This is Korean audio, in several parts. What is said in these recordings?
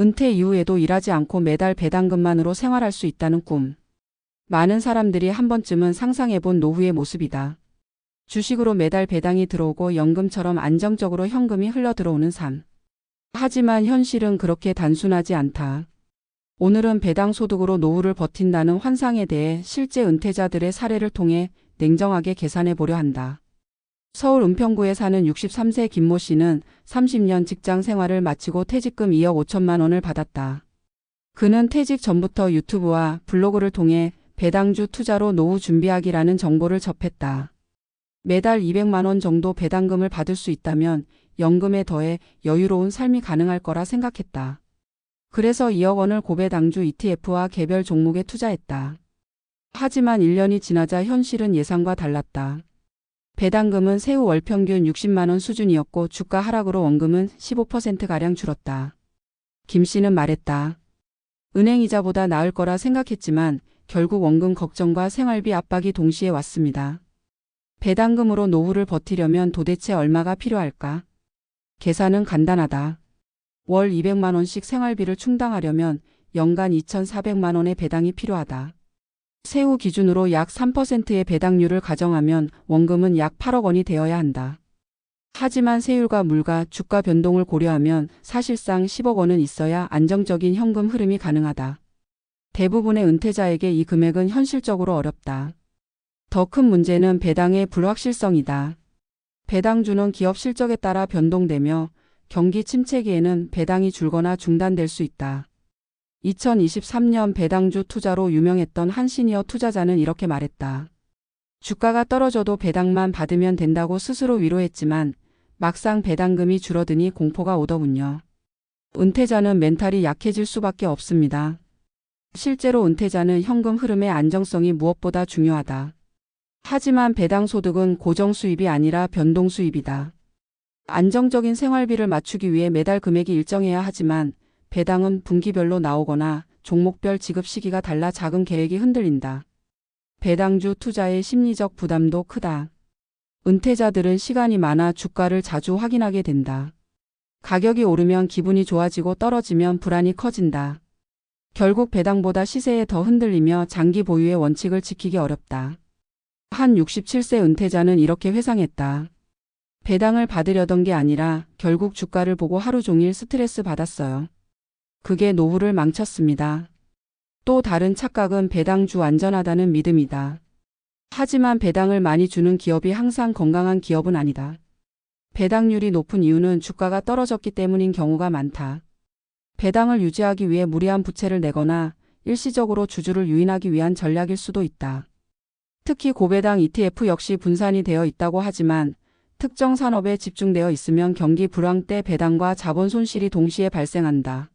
은퇴 이후에도 일하지 않고 매달 배당금만으로 생활할 수 있다는 꿈. 많은 사람들이 한 번쯤은 상상해본 노후의 모습이다. 주식으로 매달 배당이 들어오고 연금처럼 안정적으로 현금이 흘러 들어오는 삶. 하지만 현실은 그렇게 단순하지 않다. 오늘은 배당 소득으로 노후를 버틴다는 환상에 대해 실제 은퇴자들의 사례를 통해 냉정하게 계산해 보려 한다. 서울 은평구에 사는 63세 김모 씨는 30년 직장 생활을 마치고 퇴직금 2억 5천만 원을 받았다. 그는 퇴직 전부터 유튜브와 블로그를 통해 배당주 투자로 노후 준비하기라는 정보를 접했다. 매달 200만 원 정도 배당금을 받을 수 있다면 연금에 더해 여유로운 삶이 가능할 거라 생각했다. 그래서 2억 원을 고배당주 ETF와 개별 종목에 투자했다. 하지만 1년이 지나자 현실은 예상과 달랐다. 배당금은 세후 월 평균 60만 원 수준이었고 주가 하락으로 원금은 15%가량 줄었다. 김 씨는 말했다. 은행 이자보다 나을 거라 생각했지만 결국 원금 걱정과 생활비 압박이 동시에 왔습니다. 배당금으로 노후를 버티려면 도대체 얼마가 필요할까? 계산은 간단하다. 월 200만 원씩 생활비를 충당하려면 연간 2,400만 원의 배당이 필요하다. 세후 기준으로 약 3%의 배당률을 가정하면 원금은 약 8억 원이 되어야 한다. 하지만 세율과 물가, 주가 변동을 고려하면 사실상 10억 원은 있어야 안정적인 현금 흐름이 가능하다. 대부분의 은퇴자에게 이 금액은 현실적으로 어렵다. 더 큰 문제는 배당의 불확실성이다. 배당주는 기업 실적에 따라 변동되며 경기 침체기에는 배당이 줄거나 중단될 수 있다. 2023년 배당주 투자로 유명했던 한 시니어 투자자는 이렇게 말했다. 주가가 떨어져도 배당만 받으면 된다고 스스로 위로했지만 막상 배당금이 줄어드니 공포가 오더군요. 은퇴자는 멘탈이 약해질 수밖에 없습니다. 실제로 은퇴자는 현금 흐름의 안정성이 무엇보다 중요하다. 하지만 배당 소득은 고정 수입이 아니라 변동 수입이다. 안정적인 생활비를 맞추기 위해 매달 금액이 일정해야 하지만 배당은 분기별로 나오거나 종목별 지급 시기가 달라 자금 계획이 흔들린다. 배당주 투자의 심리적 부담도 크다. 은퇴자들은 시간이 많아 주가를 자주 확인하게 된다. 가격이 오르면 기분이 좋아지고 떨어지면 불안이 커진다. 결국 배당보다 시세에 더 흔들리며 장기 보유의 원칙을 지키기 어렵다. 한 67세 은퇴자는 이렇게 회상했다. 배당을 받으려던 게 아니라 결국 주가를 보고 하루 종일 스트레스 받았어요. 그게 노후를 망쳤습니다. 또 다른 착각은 배당주 안전하다는 믿음이다. 하지만 배당을 많이 주는 기업이 항상 건강한 기업은 아니다. 배당률이 높은 이유는 주가가 떨어졌기 때문인 경우가 많다. 배당을 유지하기 위해 무리한 부채를 내거나 일시적으로 주주를 유인하기 위한 전략일 수도 있다. 특히 고배당 ETF 역시 분산이 되어 있다고 하지만 특정 산업에 집중되어 있으면 경기 불황 때 배당과 자본 손실이 동시에 발생한다.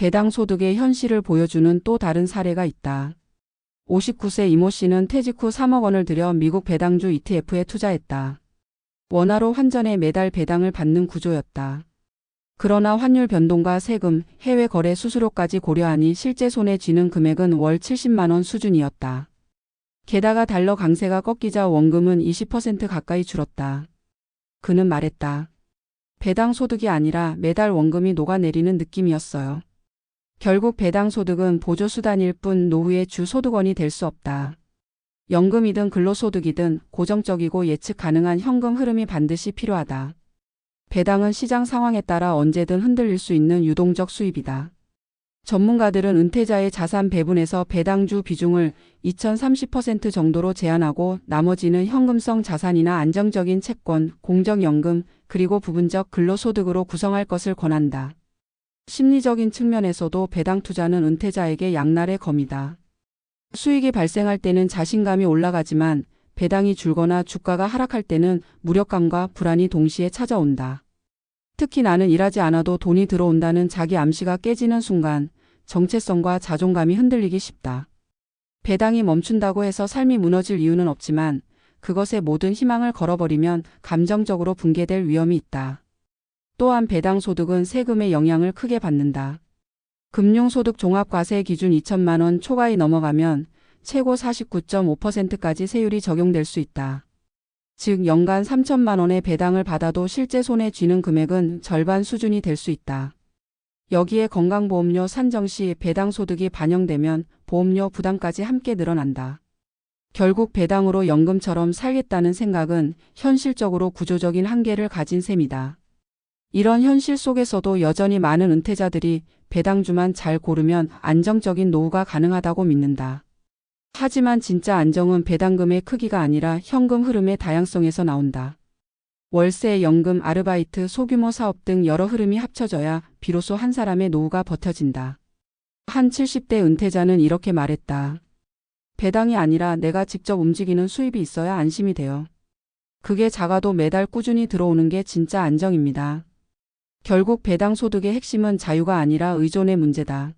배당 소득의 현실을 보여주는 또 다른 사례가 있다. 59세 이모 씨는 퇴직 후 3억 원을 들여 미국 배당주 ETF에 투자했다. 원화로 환전해 매달 배당을 받는 구조였다. 그러나 환율 변동과 세금, 해외 거래 수수료까지 고려하니 실제 손에 쥐는 금액은 월 70만 원 수준이었다. 게다가 달러 강세가 꺾이자 원금은 20% 가까이 줄었다. 그는 말했다. 배당 소득이 아니라 매달 원금이 녹아내리는 느낌이었어요. 결국 배당 소득은 보조 수단일 뿐 노후의 주 소득원이 될 수 없다. 연금이든 근로소득이든 고정적이고 예측 가능한 현금 흐름이 반드시 필요하다. 배당은 시장 상황에 따라 언제든 흔들릴 수 있는 유동적 수입이다. 전문가들은 은퇴자의 자산 배분에서 배당주 비중을 2030% 정도로 제한하고 나머지는 현금성 자산이나 안정적인 채권, 공적연금, 그리고 부분적 근로소득으로 구성할 것을 권한다. 심리적인 측면에서도 배당 투자는 은퇴자에게 양날의 검이다. 수익이 발생할 때는 자신감이 올라가지만 배당이 줄거나 주가가 하락할 때는 무력감과 불안이 동시에 찾아온다. 특히 나는 일하지 않아도 돈이 들어온다는 자기 암시가 깨지는 순간 정체성과 자존감이 흔들리기 쉽다. 배당이 멈춘다고 해서 삶이 무너질 이유는 없지만 그것에 모든 희망을 걸어버리면 감정적으로 붕괴될 위험이 있다. 또한 배당 소득은 세금의 영향을 크게 받는다. 금융소득 종합과세 기준 2천만 원 초과이 넘어가면 최고 49.5%까지 세율이 적용될 수 있다. 즉 연간 3천만 원의 배당을 받아도 실제 손에 쥐는 금액은 절반 수준이 될 수 있다. 여기에 건강보험료 산정 시 배당 소득이 반영되면 보험료 부담까지 함께 늘어난다. 결국 배당으로 연금처럼 살겠다는 생각은 현실적으로 구조적인 한계를 가진 셈이다. 이런 현실 속에서도 여전히 많은 은퇴자들이 배당주만 잘 고르면 안정적인 노후가 가능하다고 믿는다. 하지만 진짜 안정은 배당금의 크기가 아니라 현금 흐름의 다양성에서 나온다. 월세, 연금, 아르바이트, 소규모 사업 등 여러 흐름이 합쳐져야 비로소 한 사람의 노후가 버텨진다. 한 70대 은퇴자는 이렇게 말했다. 배당이 아니라 내가 직접 움직이는 수입이 있어야 안심이 돼요. 그게 작아도 매달 꾸준히 들어오는 게 진짜 안정입니다. 결국 배당 소득의 핵심은 자유가 아니라 의존의 문제다.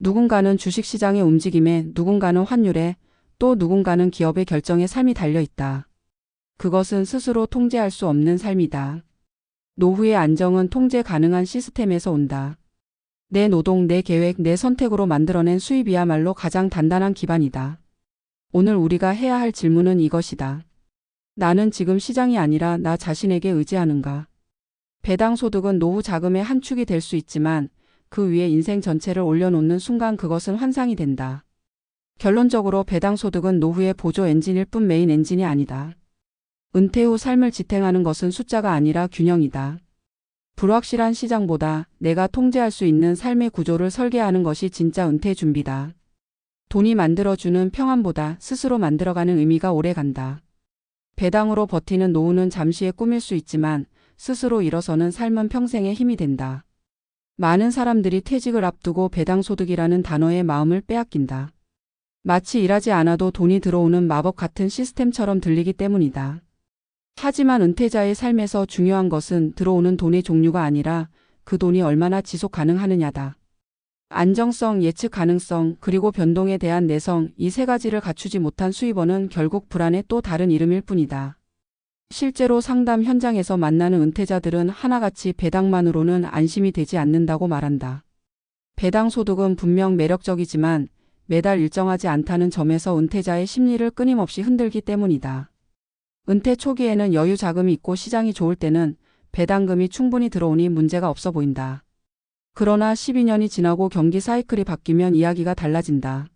누군가는 주식시장의 움직임에, 누군가는 환율에, 또 누군가는 기업의 결정에 삶이 달려 있다. 그것은 스스로 통제할 수 없는 삶이다. 노후의 안정은 통제 가능한 시스템에서 온다. 내 노동, 내 계획, 내 선택으로 만들어낸 수입이야말로 가장 단단한 기반이다. 오늘 우리가 해야 할 질문은 이것이다. 나는 지금 시장이 아니라 나 자신에게 의지하는가? 배당 소득은 노후 자금의 한 축이 될 수 있지만 그 위에 인생 전체를 올려놓는 순간 그것은 환상이 된다. 결론적으로 배당 소득은 노후의 보조 엔진일 뿐 메인 엔진이 아니다. 은퇴 후 삶을 지탱하는 것은 숫자가 아니라 균형이다. 불확실한 시장보다 내가 통제할 수 있는 삶의 구조를 설계하는 것이 진짜 은퇴 준비다. 돈이 만들어주는 평안보다 스스로 만들어가는 의미가 오래 간다. 배당으로 버티는 노후는 잠시의 꿈일 수 있지만 스스로 일어서는 삶은 평생의 힘이 된다. 많은 사람들이 퇴직을 앞두고 배당 소득이라는 단어에 마음을 빼앗긴다. 마치 일하지 않아도 돈이 들어오는 마법 같은 시스템처럼 들리기 때문이다. 하지만 은퇴자의 삶에서 중요한 것은 들어오는 돈의 종류가 아니라 그 돈이 얼마나 지속 가능하느냐다. 안정성, 예측 가능성, 그리고 변동에 대한 내성, 이 세 가지를 갖추지 못한 수입원은 결국 불안의 또 다른 이름일 뿐이다. 실제로 상담 현장에서 만나는 은퇴자들은 하나같이 배당만으로는 안심이 되지 않는다고 말한다. 배당 소득은 분명 매력적이지만 매달 일정하지 않다는 점에서 은퇴자의 심리를 끊임없이 흔들기 때문이다. 은퇴 초기에는 여유 자금이 있고 시장이 좋을 때는 배당금이 충분히 들어오니 문제가 없어 보인다. 그러나 12년이 지나고 경기 사이클이 바뀌면 이야기가 달라진다.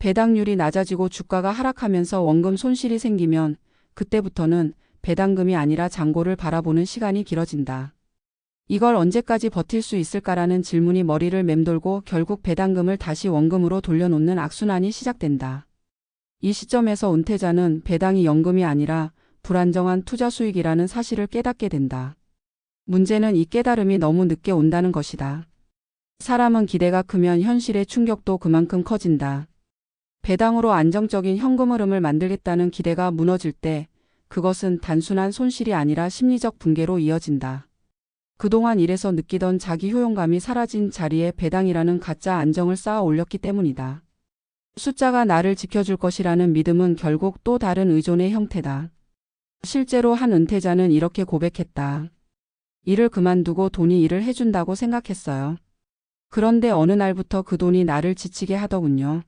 배당률이 낮아지고 주가가 하락하면서 원금 손실이 생기면 그때부터는 배당금이 아니라 잔고를 바라보는 시간이 길어진다. 이걸 언제까지 버틸 수 있을까라는 질문이 머리를 맴돌고 결국 배당금을 다시 원금으로 돌려놓는 악순환이 시작된다. 이 시점에서 은퇴자는 배당이 연금이 아니라 불안정한 투자 수익이라는 사실을 깨닫게 된다. 문제는 이 깨달음이 너무 늦게 온다는 것이다. 사람은 기대가 크면 현실의 충격도 그만큼 커진다. 배당으로 안정적인 현금 흐름을 만들겠다는 기대가 무너질 때 그것은 단순한 손실이 아니라 심리적 붕괴로 이어진다. 그동안 일에서 느끼던 자기 효용감이 사라진 자리에 배당이라는 가짜 안정을 쌓아 올렸기 때문이다. 숫자가 나를 지켜줄 것이라는 믿음은 결국 또 다른 의존의 형태다. 실제로 한 은퇴자는 이렇게 고백했다. 일을 그만두고 돈이 일을 해준다고 생각했어요. 그런데 어느 날부터 그 돈이 나를 지치게 하더군요.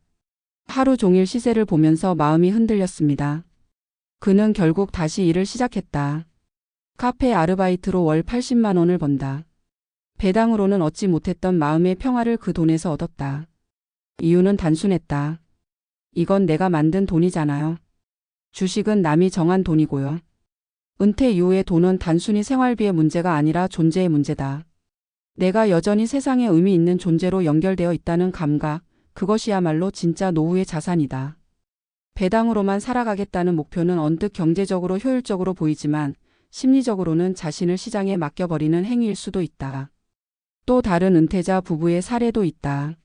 하루 종일 시세를 보면서 마음이 흔들렸습니다. 그는 결국 다시 일을 시작했다. 카페 아르바이트로 월 80만 원을 번다. 배당으로는 얻지 못했던 마음의 평화를 그 돈에서 얻었다. 이유는 단순했다. 이건 내가 만든 돈이잖아요. 주식은 남이 정한 돈이고요. 은퇴 이후의 돈은 단순히 생활비의 문제가 아니라 존재의 문제다. 내가 여전히 세상에 의미 있는 존재로 연결되어 있다는 감각, 그것이야말로 진짜 노후의 자산이다. 배당으로만 살아가겠다는 목표는 언뜻 경제적으로 효율적으로 보이지만 심리적으로는 자신을 시장에 맡겨버리는 행위일 수도 있다. 또 다른 은퇴자 부부의 사례도 있다.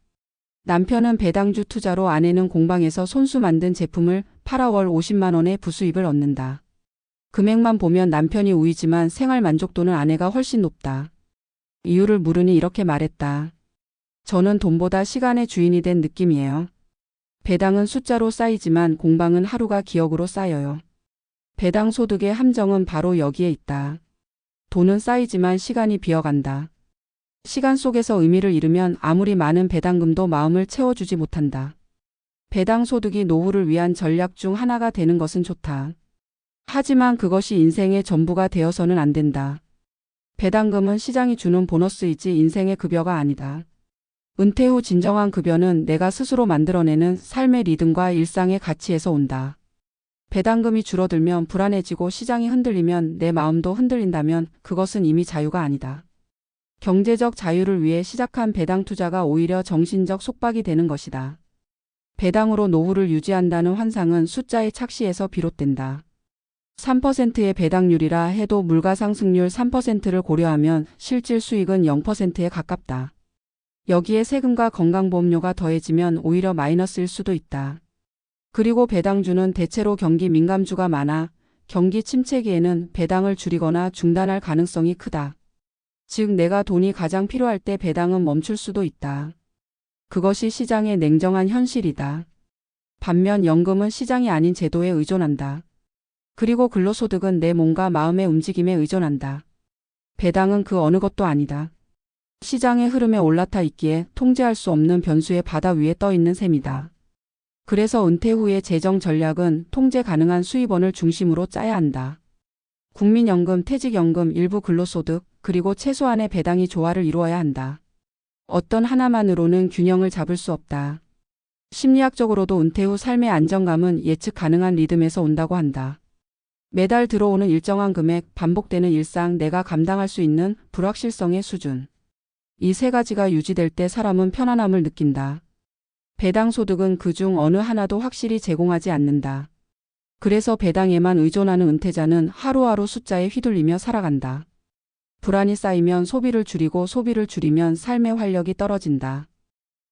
남편은 배당주 투자로 아내는 공방에서 손수 만든 제품을 팔아 월 50만 원의 부수입을 얻는다. 금액만 보면 남편이 우위지만 생활 만족도는 아내가 훨씬 높다. 이유를 물으니 이렇게 말했다. 저는 돈보다 시간의 주인이 된 느낌이에요. 배당은 숫자로 쌓이지만 공방은 하루가 기억으로 쌓여요. 배당 소득의 함정은 바로 여기에 있다. 돈은 쌓이지만 시간이 비어간다. 시간 속에서 의미를 잃으면 아무리 많은 배당금도 마음을 채워주지 못한다. 배당 소득이 노후를 위한 전략 중 하나가 되는 것은 좋다. 하지만 그것이 인생의 전부가 되어서는 안 된다. 배당금은 시장이 주는 보너스이지 인생의 급여가 아니다. 은퇴 후 진정한 급여는 내가 스스로 만들어내는 삶의 리듬과 일상의 가치에서 온다. 배당금이 줄어들면 불안해지고 시장이 흔들리면 내 마음도 흔들린다면 그것은 이미 자유가 아니다. 경제적 자유를 위해 시작한 배당 투자가 오히려 정신적 속박이 되는 것이다. 배당으로 노후를 유지한다는 환상은 숫자의 착시에서 비롯된다. 3%의 배당률이라 해도 물가 상승률 3%를 고려하면 실질 수익은 0%에 가깝다. 여기에 세금과 건강보험료가 더해지면 오히려 마이너스일 수도 있다. 그리고 배당주는 대체로 경기 민감주가 많아 경기 침체기에는 배당을 줄이거나 중단할 가능성이 크다. 즉 내가 돈이 가장 필요할 때 배당은 멈출 수도 있다. 그것이 시장의 냉정한 현실이다. 반면 연금은 시장이 아닌 제도에 의존한다. 그리고 근로소득은 내 몸과 마음의 움직임에 의존한다. 배당은 그 어느 것도 아니다. 시장의 흐름에 올라타 있기에 통제할 수 없는 변수의 바다 위에 떠 있는 셈이다. 그래서 은퇴 후의 재정 전략은 통제 가능한 수입원을 중심으로 짜야 한다. 국민연금, 퇴직연금, 일부 근로소득, 그리고 최소한의 배당이 조화를 이루어야 한다. 어떤 하나만으로는 균형을 잡을 수 없다. 심리학적으로도 은퇴 후 삶의 안정감은 예측 가능한 리듬에서 온다고 한다. 매달 들어오는 일정한 금액, 반복되는 일상, 내가 감당할 수 있는 불확실성의 수준. 이 세 가지가 유지될 때 사람은 편안함을 느낀다. 배당 소득은 그중 어느 하나도 확실히 제공하지 않는다. 그래서 배당에만 의존하는 은퇴자는 하루하루 숫자에 휘둘리며 살아간다. 불안이 쌓이면 소비를 줄이고 소비를 줄이면 삶의 활력이 떨어진다.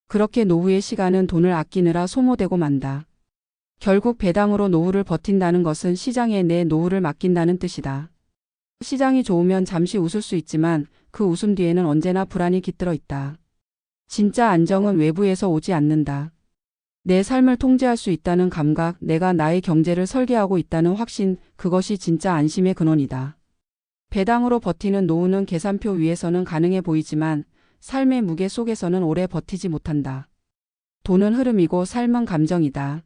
그렇게 노후의 시간은 돈을 아끼느라 소모되고 만다. 결국 배당으로 노후를 버틴다는 것은 시장에 내 노후를 맡긴다는 뜻이다. 시장이 좋으면 잠시 웃을 수 있지만 그 웃음 뒤에는 언제나 불안이 깃들어 있다. 진짜 안정은 외부에서 오지 않는다. 내 삶을 통제할 수 있다는 감각, 내가 나의 경제를 설계하고 있다는 확신, 그것이 진짜 안심의 근원이다. 배당으로 버티는 노후는 계산표 위에서는 가능해 보이지만 삶의 무게 속에서는 오래 버티지 못한다. 돈은 흐름이고 삶은 감정이다.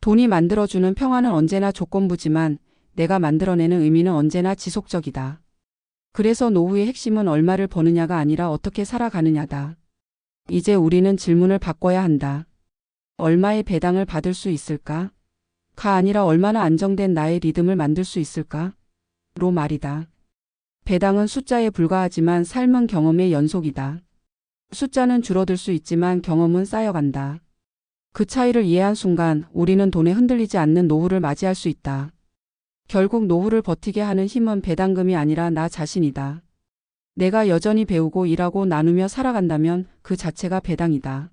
돈이 만들어주는 평화는 언제나 조건부지만 내가 만들어내는 의미는 언제나 지속적이다. 그래서 노후의 핵심은 얼마를 버느냐가 아니라 어떻게 살아가느냐다. 이제 우리는 질문을 바꿔야 한다. 얼마의 배당을 받을 수 있을까? 가 아니라 얼마나 안정된 나의 리듬을 만들 수 있을까? 로 말이다. 배당은 숫자에 불과하지만 삶은 경험의 연속이다. 숫자는 줄어들 수 있지만 경험은 쌓여간다. 그 차이를 이해한 순간 우리는 돈에 흔들리지 않는 노후를 맞이할 수 있다. 결국 노후를 버티게 하는 힘은 배당금이 아니라 나 자신이다. 내가 여전히 배우고 일하고 나누며 살아간다면 그 자체가 배당이다.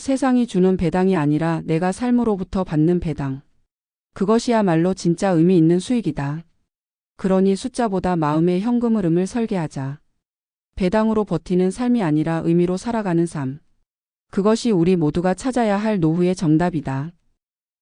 세상이 주는 배당이 아니라 내가 삶으로부터 받는 배당. 그것이야말로 진짜 의미 있는 수익이다. 그러니 숫자보다 마음의 현금 흐름을 설계하자. 배당으로 버티는 삶이 아니라 의미로 살아가는 삶. 그것이 우리 모두가 찾아야 할 노후의 정답이다.